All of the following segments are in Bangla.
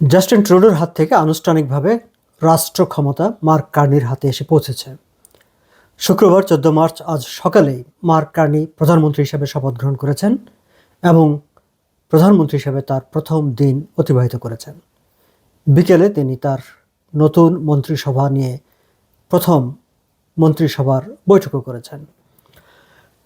জাস্টিন ট্রুডোর হাত থেকে আনুষ্ঠানিকভাবে রাষ্ট্র ক্ষমতা মার্ক কার্নির হাতে এসে পৌঁছেছে। শুক্রবার চোদ্দ মার্চ আজ সকালেই মার্ক কার্নি প্রধানমন্ত্রী হিসেবে শপথ গ্রহণ করেছেন এবং প্রধানমন্ত্রী হিসেবে তার প্রথম দিন অতিবাহিত করেছেন। বিকেলে তিনি তার নতুন মন্ত্রিসভা নিয়ে প্রথম মন্ত্রিসভার বৈঠকও করেছেন।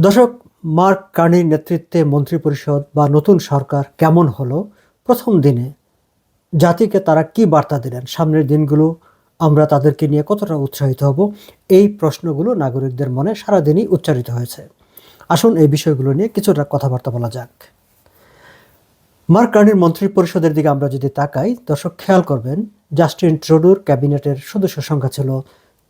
দর্শক, মার্ক কার্নির নেতৃত্বে মন্ত্রিপরিষদ বা নতুন সরকার কেমন হলো? প্রথম দিনে জাতিকে তারা কি বার্তা দিলেন? সামনের দিনগুলো আমরা তাদেরকে নিয়ে কতটা উৎসাহিত হব? এই প্রশ্নগুলো নাগরিকদের মনে সারাদিনই উচ্চারিত হয়েছে। আসুন এই বিষয়গুলো নিয়ে কিছুটা কথাবার্তা বলা যাক। মার্ক কার্নির মন্ত্রী পরিষদের দিকে আমরা যদি তাকাই, দর্শক খেয়াল করবেন, জাস্টিন ট্রুডোর ক্যাবিনেটের সদস্য সংখ্যা ছিল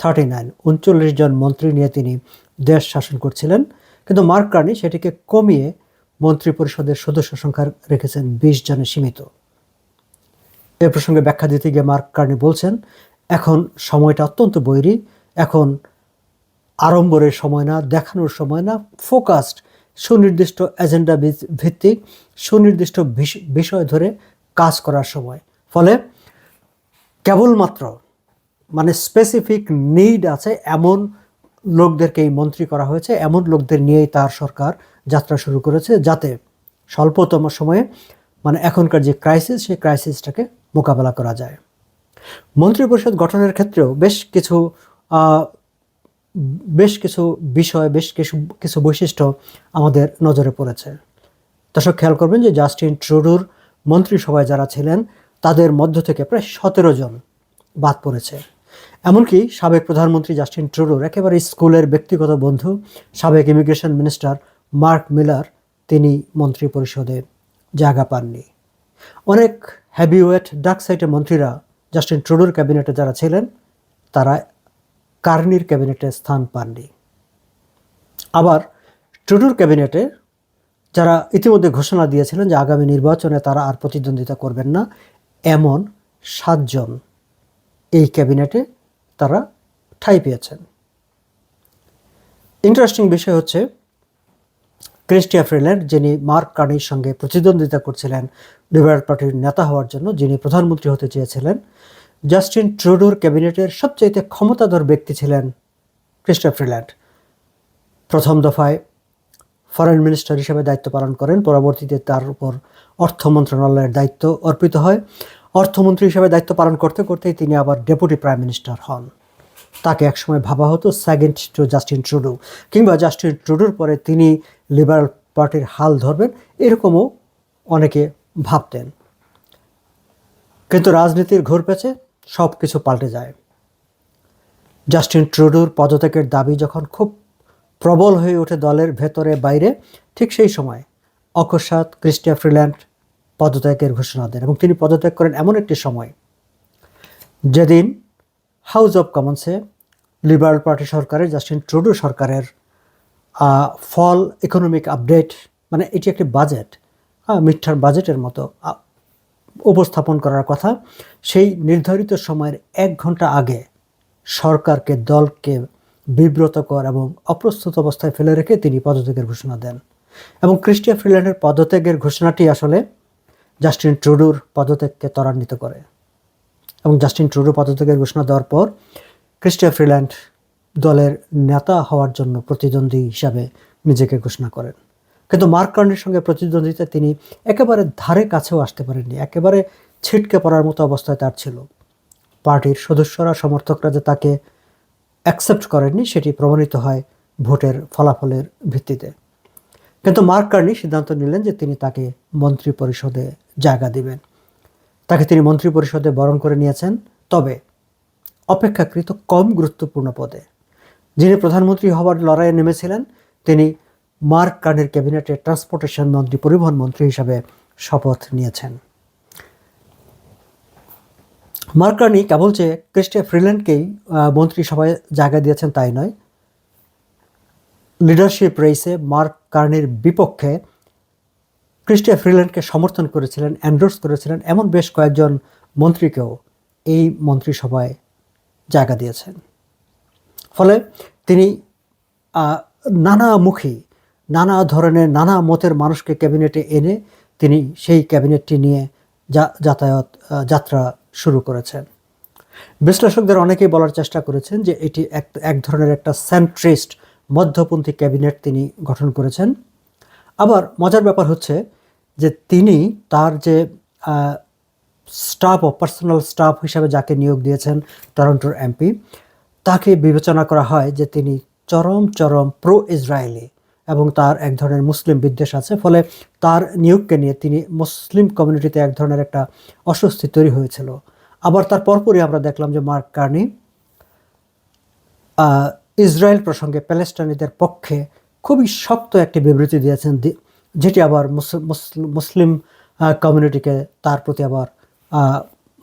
থার্টি নাইন। উনচল্লিশ জন মন্ত্রী নিয়ে তিনি দেশ শাসন করছিলেন, কিন্তু মার্ক কার্নি সেটিকে কমিয়ে মন্ত্রী পরিষদের সদস্য সংখ্যা রেখেছেন বিশ জনে সীমিত। এ প্রসঙ্গে ব্যাখ্যা দিতে গিয়ে মার্ক কার্নি বলছেন, এখন সময়টা অত্যন্ত বৈরী, এখন আড়ম্বরের সময় না, দেখানোর সময় না, ফোকাসড, সুনির্দিষ্ট এজেন্ডা ভিত্তিক, সুনির্দিষ্ট বিষ- বিষয় ধরে কাজ করার সময়। ফলে কেবলমাত্র মানে স্পেসিফিক নিড আছে এমন লোকদেরকে এই মন্ত্রী করা হয়েছে, এমন লোকদের নিয়েই তার সরকার যাত্রা শুরু করেছে, যাতে স্বল্পতম সময়ে মানে এখনকার যে ক্রাইসিস সেই ক্রাইসিসটাকে মোকাবেলা করা যায়। মন্ত্রিপরিষদ গঠনের ক্ষেত্রেও বেশ কিছু বেশ কিছু বিষয়, বেশ কিছু কিছু বৈশিষ্ট্য আমাদের নজরে পড়েছে। দর্শক, খেয়াল করবেন যে জাস্টিন ট্রুডোর মন্ত্রিসভায় যারা ছিলেন, তাদের মধ্য থেকে প্রায় সতেরো জন বাদ পড়েছে। এমনকি সাবেক প্রধানমন্ত্রী জাস্টিন ট্রুডোর একেবারে স্কুলের ব্যক্তিগত বন্ধু, সাবেক ইমিগ্রেশন মিনিস্টার মার্ক মিলার, তিনি মন্ত্রী পরিষদে জায়গা পাননি। অনেক হ্যাভিওয়েট ডাক সাইটের মন্ত্রীরা জাস্টিন ট্রুডোর ক্যাবিনেটে যারা ছিলেন, তারা কার্নির ক্যাবিনেটে স্থান পাননি। আবার ট্রুডোর ক্যাবিনেটে যারা ইতিমধ্যে ঘোষণা দিয়েছিলেন যে আগামী নির্বাচনে তারা আর প্রতিদ্বন্দ্বিতা করবেন না, এমন সাতজন এই ক্যাবিনেটে তারা ঠাঁই পেয়েছেন। ইন্টারেস্টিং বিষয় হচ্ছে ক্রিস্টিয়া ফ্রিল্যান্ড, যিনি মার্ক কার্নির সঙ্গে প্রতিদ্বন্দ্বিতা করছিলেন, লিবারেল পার্টির নেতা হওয়ার জন্য, যিনি প্রধানমন্ত্রী হতে চেয়েছিলেন, জাস্টিন ট্রুডোর ক্যাবিনেটের সবচাইতে ক্ষমতাধর ব্যক্তি ছিলেন ক্রিস্টিয়া ফ্রিল্যান্ড। প্রথম দফায় ফরেন মিনিস্টার হিসেবে দায়িত্ব পালন করেন, পরবর্তীতে তার উপর অর্থ মন্ত্রণালয়ের দায়িত্ব অর্পিত হয়। অর্থমন্ত্রী হিসেবে দায়িত্ব পালন করতে করতেই তিনি আবার ডেপুটি প্রাইম মিনিস্টার হন। তাকে একসময় ভাবা হতো সেকেন্ড টু জাস্টিন ট্রুডো, কিংবা জাস্টিন ট্রুডোর পরে তিনি লিবারেল পার্টির হাল ধরবেন, এরকমও অনেকে ভাবতেন। কিন্তু রাজনীতির ঘোর পেছে সব কিছু পাল্টে যায়। জাস্টিন ট্রুডোর পদত্যাগের দাবি যখন খুব প্রবল হয়ে ওঠে দলের ভেতরে বাইরে, ঠিক সেই সময় অকস্মাৎ ক্রিস্টিয়া ফ্রিল্যান্ড পদত্যাগের ঘোষণা দেন এবং তিনি পদত্যাগ করেন এমন একটি সময় যেদিন হাউস অব কমন্সে লিবারাল পার্টি সরকারের জাস্টিন ট্রুডো সরকারের ফল ইকোনমিক আপডেট মানে এটি একটি বাজেট মিথ্যার বাজেটের মতো উপস্থাপন করার কথা। সেই নির্ধারিত সময়ের এক ঘণ্টা আগে সরকারকে, দলকে বিব্রতকর এবং অপ্রস্তুত অবস্থায় ফেলে রেখে তিনি পদত্যাগের ঘোষণা দেন। এবং ক্রিস্টিয়া ফ্রিল্যান্ডের পদত্যাগের ঘোষণাটি আসলে জাস্টিন ট্রুডুর পদত্যাগকে ত্বরান্বিত করে। এবং জাস্টিন ট্রুডো পদত্যাগের ঘোষণা দেওয়ার পর ক্রিস্টিয়া ফ্রিল্যান্ড দলের নেতা হওয়ার জন্য প্রতিদ্বন্দ্বী হিসাবে নিজেকে ঘোষণা করেন। কিন্তু মার্ক কার্নির সঙ্গে প্রতিদ্বন্দ্বিতা তিনি একেবারে ধারে কাছেও আসতে পারেননি। একেবারে ছিটকে পড়ার মতো অবস্থায় তার ছিল। পার্টির সদস্যরা, সমর্থকরা যে তাকে অ্যাকসেপ্ট করেননি, সেটি প্রমাণিত হয় ভোটের ফলাফলের ভিত্তিতে। কিন্তু মার্ক কার্নি সিদ্ধান্ত নিলেন যে তিনি তাকে মন্ত্রী পরিষদে জায়গা দিবেন। তাকে তিনি মন্ত্রী পরিষদে বরণ করে নিয়েছেন। তবে অপেক্ষাকৃত কম গুরুত্বপূর্ণ পদে যিনি প্রধানমন্ত্রী হওয়ার লড়াইয়ে নেমেছিলেন, তিনি মার্ক কার্নির ক্যাবিনেটে ট্রান্সপোর্টেশন মন্ত্রী, পরিবহন মন্ত্রী হিসাবে শপথ নিয়েছেন। মার্ক কার্নি কেবল যে ক্রিস্টিয়া ফ্রিল্যান্ডকেই মন্ত্রিসভায় জায়গা দিয়েছেন তাই নয়। লিডারশিপ রেসে মার্ক কার্নির বিপক্ষে ক্রিস্টিয়া ফ্রিল্যান্ডকে সমর্থন করেছিলেন এন্ডোর্স করেছিলেন এমন বেশ কয়েকজন মন্ত্রীকেও এই মন্ত্রিসভায় জায়গা দিয়েছেন। ফলে তিনি নানামুখী নানা ধরনের নানা মতের মানুষকে ক্যাবিনেটে এনে তিনি সেই ক্যাবিনেটটি নিয়ে যাতায়াত যাত্রা শুরু করেছেন। বিশ্লেষকদের অনেকেই বলার চেষ্টা করেছেন যে এটি এক এক ধরনের একটা সেন্ট্রিস্ট মধ্যপন্থী ক্যাবিনেট তিনি গঠন করেছেন। আবার মজার ব্যাপার হচ্ছে যে তিনি তার যে স্টাফ ও পার্সোনাল স্টাফ হিসাবে যাকে নিয়োগ দিয়েছেন টরন্টোর এমপি তাকে বিবেচনা করা হয় যে তিনি চরম চরম প্রো ইসরায়েলি এবং তার এক ধরনের মুসলিম বিদ্বেষ আছে, ফলে তার নিয়োগকে নিয়ে তিনি মুসলিম কমিউনিটিতে এক ধরনের একটা অস্বস্তি তৈরি হয়েছিল। আবার তার পরপরই আমরা দেখলাম যে মার্ক কার্নি ইসরায়েল প্রসঙ্গে প্যালেস্টাইনিদের পক্ষে খুবই শক্ত একটি বিবৃতি দিয়েছেন যেটি আবার মুস- মুসলিম- মুসলিম কমিউনিটিকে তার প্রতি আবার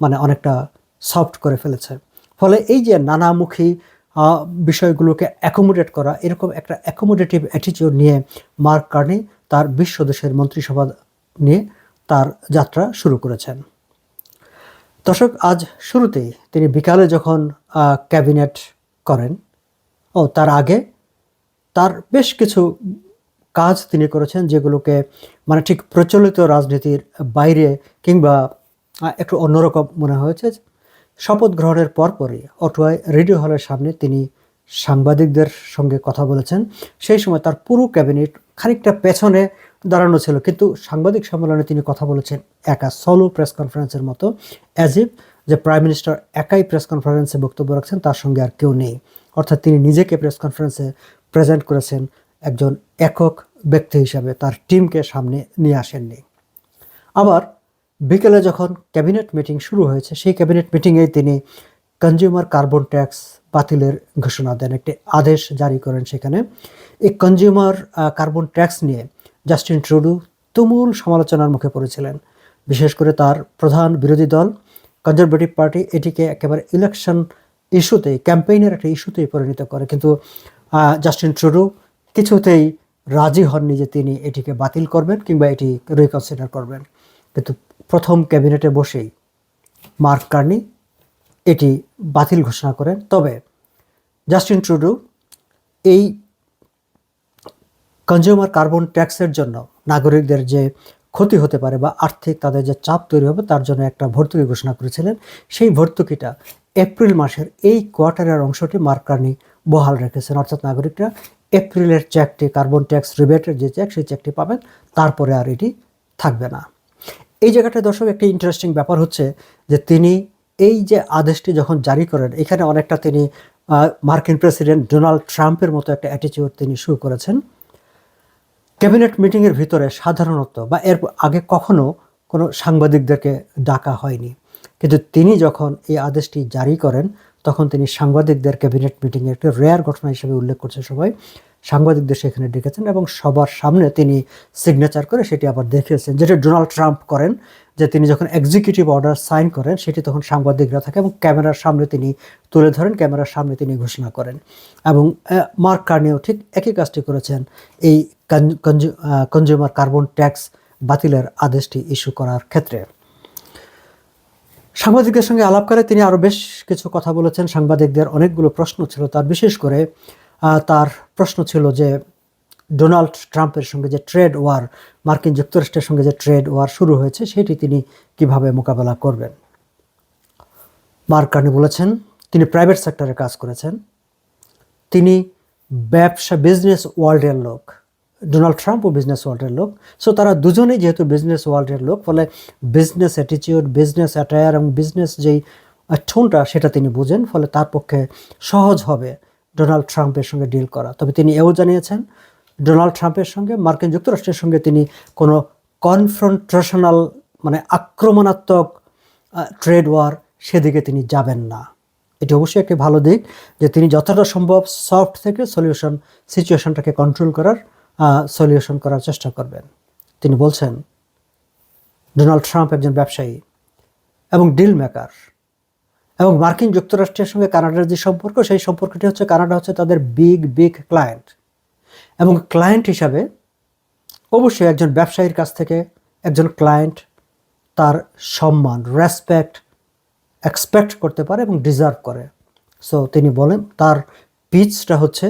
মানে অনেকটা সফট করে ফেলেছে। ফলে এই যে নানামুখী বিষয়গুলোকে অ্যাকোমোডেট করা, এরকম একটা অ্যাকোমোডেটিভ অ্যাটিটিউড নিয়ে মার্ক কার্নি তার বিশ্ব দেশের মন্ত্রিসভা নিয়ে তার যাত্রা শুরু করেছেন। দর্শক, আজ শুরুতেই তিনি বিকালে যখন ক্যাবিনেট করেন, ও তার আগে তার বেশ কিছু কাজ তিনি করেছেন যেগুলোকে মানে ঠিক প্রচলিত রাজনীতির বাইরে কিংবা একটু অন্যরকম মনে হয়েছে। শপথ গ্রহণের পরপরই অটোয়ায় রেডিও হলের সামনে তিনি সাংবাদিকদের সঙ্গে কথা বলেছেন। সেই সময় তার পুরো ক্যাবিনেট খানিকটা পেছনে দাঁড়ানো ছিল, কিন্তু সাংবাদিক সম্মেলনে তিনি কথা বলেছেন একা সলো প্রেস কনফারেন্সের মতো অ্যাজ ইফ যে প্রাইম মিনিস্টার একাই প্রেস কনফারেন্সে বক্তব্য রাখছেন, তার সঙ্গে আর কেউ নেই। অর্থাৎ তিনি নিজেকে প্রেস কনফারেন্সে প্রেজেন্ট করেছেন একজন একক ব্যক্তি হিসাবে, তার টিমকে সামনে নিয়ে আসেননি। আবার বিকেলে যখন ক্যাবিনেট মিটিং শুরু হয়েছে, সেই ক্যাবিনেট মিটিংয়ে তিনি কনজিউমার কার্বন ট্যাক্স বাতিলের ঘোষণা দেন, একটি আদেশ জারি করেন সেখানে। এই কনজিউমার কার্বন ট্যাক্স নিয়ে জাস্টিন ট্রুডু তুমুল সমালোচনার মুখে পড়েছিলেন। বিশেষ করে তার প্রধান বিরোধী দল কনজারভেটিভ পার্টি এটিকে একেবারে ইলেকশন ইস্যুতেই ক্যাম্পেইনের একটা ইস্যুতেই পরিণত করে। কিন্তু জাস্টিন ট্রুডু কিছুতেই রাজি হননি যে তিনি এটিকে বাতিল করবেন কিংবা এটি রিকনসিডার করবেন। কিন্তু প্রথম ক্যাবিনেটে বসেই মার্ক কার্নি এটি বাতিল ঘোষণা করেন। তবে জাস্টিন ট্রুডু এই কনজিউমার কার্বন ট্যাক্সের জন্য নাগরিকদের যে ক্ষতি হতে পারে বা আর্থিক তাদের যে চাপ তৈরি হবে তার জন্য একটা ভর্তুকি ঘোষণা করেছিলেন। সেই ভর্তুকিটা এপ্রিল মাসের এই কোয়ার্টারের অংশটি মার্ক কার্নি বহাল রেখেছেন। অর্থাৎ নাগরিকরা এপ্রিলের চেকটি কার্বন ট্যাক্স রিবেটের যে চেক সেই চেকটি পাবেন, তারপরে আর এটি থাকবে না। এই জায়গাটায় দর্শক, একটি ইন্টারেস্টিং ব্যাপার হচ্ছে যে তিনি এই যে আদেশটি যখন জারি করেন, এখানে অনেকটা তিনি মার্কিন প্রেসিডেন্ট ডোনাল্ড ট্রাম্পের মতো একটা অ্যাটিচিউড তিনি শুরু করেছেন। ক্যাবিনেট মিটিংয়ের ভিতরে সাধারণত বা এর আগে কখনো কোনো সাংবাদিকদেরকে ডাকা হয়নি। কিন্তু তিনি যখন এই আদেশটি জারি করেন, তখন তিনি সাংবাদিকদের ক্যাবিনেট মিটিংয়ে একটি রেয়ার ঘটনা হিসেবে উল্লেখ করছে সবাই। সাংবাদিকদের সেখানে ডেকেছেন এবং সবার সামনে তিনি সিগনেচার করে সেটি আবার দেখিয়েছেন। যেটা ডোনাল্ড ট্রাম্প করেন, যে তিনি যখন এক্সিকিউটিভ অর্ডার সাইন করেন, সেটি তখন সাংবাদিকরা থাকে এবং ক্যামেরার সামনে তিনি তুলে ধরেন, ক্যামেরার সামনে তিনি ঘোষণা করেন। এবং মার্ক কার্নিও ঠিক একই কাজটি করেছেন। এই কনজিউমার কার্বন ট্যাক্স বাতিলের আদেশটি ইস্যু করার ক্ষেত্রে। সাংবাদিকদের সঙ্গে আলাপকালে তিনি আরও বেশ কিছু কথা বলেছেন। সাংবাদিকদের অনেকগুলো প্রশ্ন ছিল, তার বিশেষ করে তার প্রশ্ন ছিল যে ডোনাল্ড ট্রাম্পের সঙ্গে যে ট্রেড ওয়ার, মার্কিন যুক্তরাষ্ট্রের সঙ্গে যে ট্রেড ওয়ার শুরু হয়েছে, সেটি তিনি কীভাবে মোকাবেলা করবেন? মার্ক কার্নি বলেছেন, তিনি প্রাইভেট সেক্টরে কাজ করেছেন। তিনি ব্যবসা, বিজনেস ওয়ার্ল্ডের লোক। ডোনাল্ড ট্রাম্পও বিজনেস ওয়ার্ল্ডের লোক। সো তারা দুজনেই যেহেতু বিজনেস ওয়ার্ল্ডের লোক, ফলে বিজনেস অ্যাটিটিউড বিজনেস অ্যাটায়ার এবং বিজনেস যেই টোনটা সেটা তিনি বুঝেন, ফলে তার পক্ষে সহজ হবে। ডোনাল্ড ট্রাম্পের সঙ্গে ডিল করা। তবে তিনি এও জানিয়েছেন, ডোনাল্ড ট্রাম্পের সঙ্গে মার্কিন যুক্তরাষ্ট্রের সঙ্গে তিনি কোনো কনফ্রন্ট্রেশনাল মানে আক্রমণাত্মক ট্রেড ওয়ার সেদিকে তিনি যাবেন না। এটি অবশ্যই একটি ভালো দিক যে তিনি যতটা সম্ভব সফট থেকে সলিউশন, সিচুয়েশনটাকে কন্ট্রোল করার সলিউশন করার চেষ্টা করবেন। তিনি বলছেন, ডোনাল্ড ট্রাম্প একজন ব্যবসায়ী এবং ডিল মেকার এবং মার্কিন যুক্তরাষ্ট্রের সঙ্গে কানাডার যে সম্পর্ক, সেই সম্পর্কটি হচ্ছে কানাডা হচ্ছে তাদের বিগ বিগ ক্লায়েন্ট। এবং ক্লায়েন্ট হিসাবে অবশ্যই একজন ব্যবসায়ীর কাছ থেকে একজন ক্লায়েন্ট তার সম্মান রেসপেক্ট এক্সপেক্ট করতে পারে এবং ডিজার্ভ করে। সো তিনি বলেন, তার পিচটা হচ্ছে,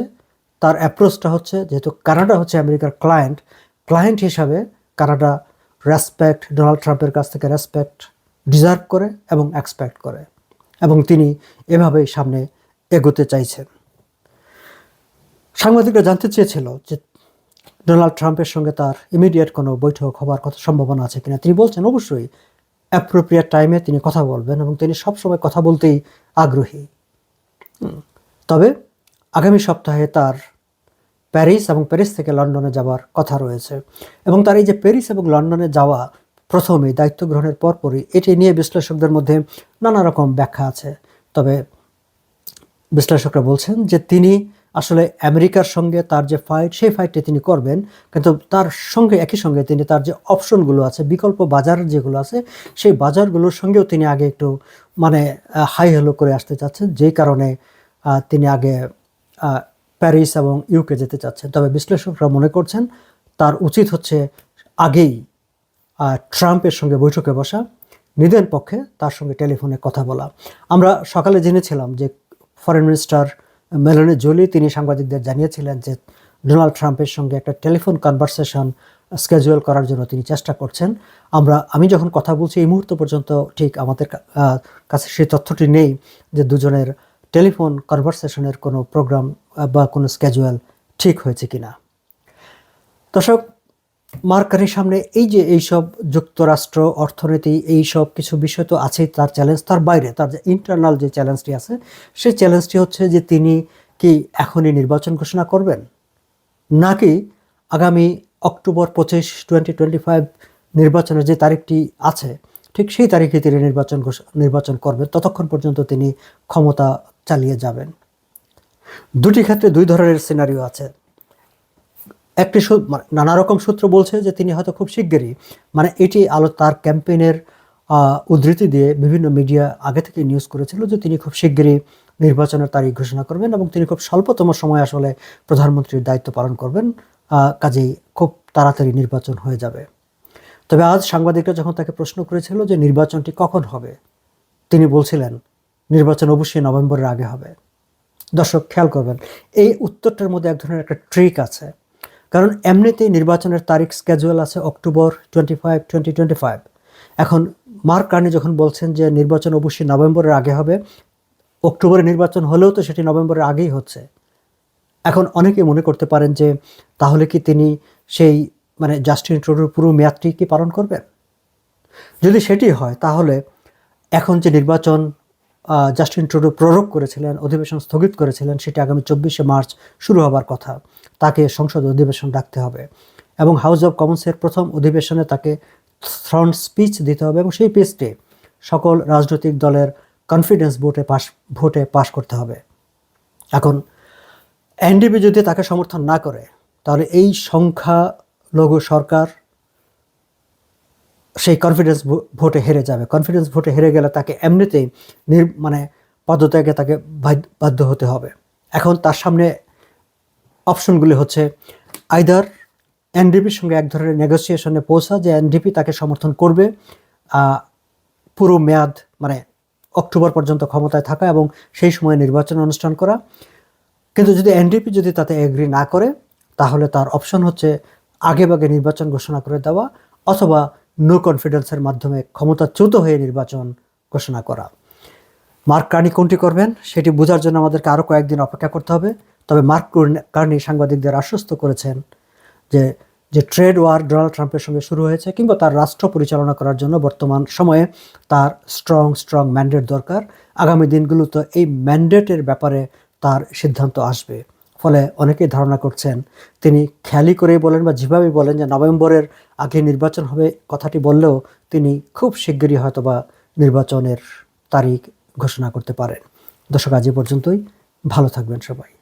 তার অ্যাপ্রোচটা হচ্ছে, যেহেতু কানাডা হচ্ছে আমেরিকার ক্লায়েন্ট ক্লায়েন্ট হিসাবে কানাডা রেসপেক্ট ডোনাল্ড ট্রাম্পের কাছ থেকে রেসপেক্ট ডিজার্ভ করে এবং এক্সপেক্ট করে। এবং তিনি এভাবেই সামনে এগোতে চাইছেন। সাংবাদিকরা জানতে চেয়েছিল যে ডোনাল্ড ট্রাম্পের সঙ্গে তার ইমিডিয়েট কোনো বৈঠক হবার কথা সম্ভাবনা আছে কিনা। তিনি বলছেন, অবশ্যই অ্যাপ্রোপ্রিয়েট টাইমে তিনি কথা বলবেন এবং তিনি সবসময় কথা বলতেই আগ্রহী। তবে আগামী সপ্তাহে তার প্যারিস এবং প্যারিস থেকে লন্ডনে যাওয়ার কথা রয়েছে এবং তার এই যে প্যারিস এবং লন্ডনে যাওয়া প্রথমেই দায়িত্ব গ্রহণের পরপরই এটি নিয়ে বিশ্লেষকদের মধ্যে নানা রকম ব্যাখ্যা আছে। তবে বিশ্লেষকরা বলছেন যে তিনি আসলে আমেরিকার সঙ্গে তার যে ফাইট সেই ফাইটটি তিনি করবেন, কিন্তু তার সঙ্গে, একই সঙ্গে তিনি তার যে অপশনগুলো আছে, বিকল্প বাজার যেগুলো আছে, সেই বাজারগুলোর সঙ্গেও তিনি আগে একটু মানে হাই হেলো করে আসতে চাচ্ছেন, যেই কারণে তিনি আগে প্যারিস এবং ইউকে যেতে চাচ্ছেন। তবে বিশ্লেষকরা মনে করছেন তার উচিত হচ্ছে আগেই ট্রাম্পের সঙ্গে বৈঠকে বসা নিদেন পক্ষে তার সঙ্গে টেলিফোনে কথা বলা। আমরা সকালে জেনেছিলাম যে ফরেন মিনিস্টার মেলনি জোলি তিনি সাংবাদিকদের জানিয়েছিলেন যে ডোনাল্ড ট্রাম্পের সঙ্গে একটা টেলিফোন কনভারসেশন স্কেজুয়াল করার জন্য তিনি চেষ্টা করছেন। আমরা, আমি যখন কথা বলছি এই মুহূর্ত পর্যন্ত ঠিক আমাদের কাছে সেই তথ্যটি নেই যে দুজনের টেলিফোন কনভারসেশনের কোনো প্রোগ্রাম বা কোনো স্কেজুয়াল ঠিক হয়েছে কিনা। দর্শক মার্কারির সামনে এই যে এইসব যুক্তরাষ্ট্র, অর্থনীতি এই সব কিছু বিষয় তো আছেই তার চ্যালেঞ্জ তার বাইরে, তার যে ইন্টারনাল যে চ্যালেঞ্জটি আছে, সেই চ্যালেঞ্জটি হচ্ছে যে তিনি কি এখনই নির্বাচন ঘোষণা করবেন? নাকি আগামী অক্টোবর পঁচিশ টোয়েন্টি টোয়েন্টি ফাইভ নির্বাচনের যে তারিখটি আছে, ঠিক সেই তারিখে তিনি নির্বাচন নির্বাচন করবেন, ততক্ষণ পর্যন্ত তিনি ক্ষমতা চালিয়ে যাবেন। দুটি ক্ষেত্রে দুই ধরনের সিনারিও আছে। একটি মানে নানা রকম সূত্র বলছে যে তিনি হয়তো খুব শিগগিরই মানে এটি আলো তার ক্যাম্পেইনের উদ্ধৃতি দিয়ে বিভিন্ন মিডিয়া আগে থেকে নিউজ করেছিল যে তিনি খুব শিগগিরই নির্বাচনের তারিখ ঘোষণা করবেন এবং তিনি খুব স্বল্পতম সময় আসলে প্রধানমন্ত্রীর দায়িত্ব পালন করবেন কাজেই খুব তাড়াতাড়ি নির্বাচন হয়ে যাবে। তবে আজ সাংবাদিকরা যখন তাকে প্রশ্ন করেছিল যে নির্বাচনটি কখন হবে, তিনি বলছিলেন, নির্বাচন অবশ্যই নভেম্বরের আগে হবে। দর্শক, খেয়াল করবেন, এই উত্তরটার মধ্যে এক ধরনের একটা ট্রিক আছে। কারণ এমনিতেই নির্বাচনের তারিখ স্কেজুয়াল আছে October twenty five twenty twenty five এখন মার্ক কার্নি যখন বলছেন যে নির্বাচন অবশ্যই নভেম্বরের আগে হবে, অক্টোবরে নির্বাচন হলেও তো সেটি নভেম্বরের আগেই হচ্ছে। এখন অনেকে মনে করতে পারেন যে তাহলে কি তিনি সেই মানে জাস্টিন ট্রুডোর পুরো মেয়াদটি কি পালন করবেন? যদি সেটি হয়, তাহলে এখন যে নির্বাচন জাস্টিন ট্রুডো প্ররোগ করেছিলেন, অধিবেশন স্থগিত করেছিলেন, সেটি আগামী চব্বিশে মার্চ শুরু হবার কথা। তাকে সংসদ অধিবেশন ডাকতে হবে এবং হাউস অব কমন্সের প্রথম অধিবেশনে তাকে ফ্রন্ট স্পিচ দিতে হবে এবং সেই স্পিচটি সকল রাজনৈতিক দলের কনফিডেন্স ভোটে পাস ভোটে পাশ করতে হবে। এখন এনডিপি যদি তাকে সমর্থন না করে, তাহলে এই সংখ্যালঘু সরকার সেই কনফিডেন্স ভোটে হেরে যাবে। কনফিডেন্স ভোটে হেরে গেলে তাকে এমনিতেই নির মানে পদত্যাগে তাকে বাধ্য- হতে হবে। এখন তার সামনে অপশনগুলি হচ্ছে আইদার এনডিপির সঙ্গে এক ধরনের নেগোসিয়েশনে পৌঁছা, যে এনডিপি তাকে সমর্থন করবে পুরো মেয়াদ মানে অক্টোবর পর্যন্ত ক্ষমতায় থাকা এবং সেই সময় নির্বাচন অনুষ্ঠান করা। কিন্তু যদি এনডিপি যদি তাতে এগ্রি না করে, তাহলে তার অপশন হচ্ছে আগে আগেভাগে নির্বাচন ঘোষণা করে দেওয়া, অথবা নো কনফিডেন্সের মাধ্যমে ক্ষমতাচ্যুত হয়ে নির্বাচন ঘোষণা করা। মার্ক কার্নি কোনটি করবেন, সেটি বোঝার জন্য আমাদেরকে আরও কয়েকদিন অপেক্ষা করতে হবে। তবে মার্ক কুর্ন- সাংবাদিকদের আশ্বস্ত করেছেন যে যে ট্রেড ওয়ার ডোনাল্ড ট্রাম্পের সঙ্গে শুরু হয়েছে কিংবা তার রাষ্ট্র পরিচালনা করার জন্য বর্তমান সময়ে তার স্ট্রং স্ট্রং ম্যান্ডেট দরকার। আগামী দিনগুলোতে এই ম্যান্ডেটের ব্যাপারে তার সিদ্ধান্ত আসবে। ফলে অনেকেই ধারণা করছেন তিনি খেয়ালি করেই বলেন বা যেভাবে বলেন যে নভেম্বরের আগে নির্বাচন হবে কথাটি বললেও তিনি খুব শিগগিরই হয়তোবা নির্বাচনের তারিখ ঘোষণা করতে পারেন। দর্শক, আজ পর্যন্তই। ভালো থাকবেন সবাই।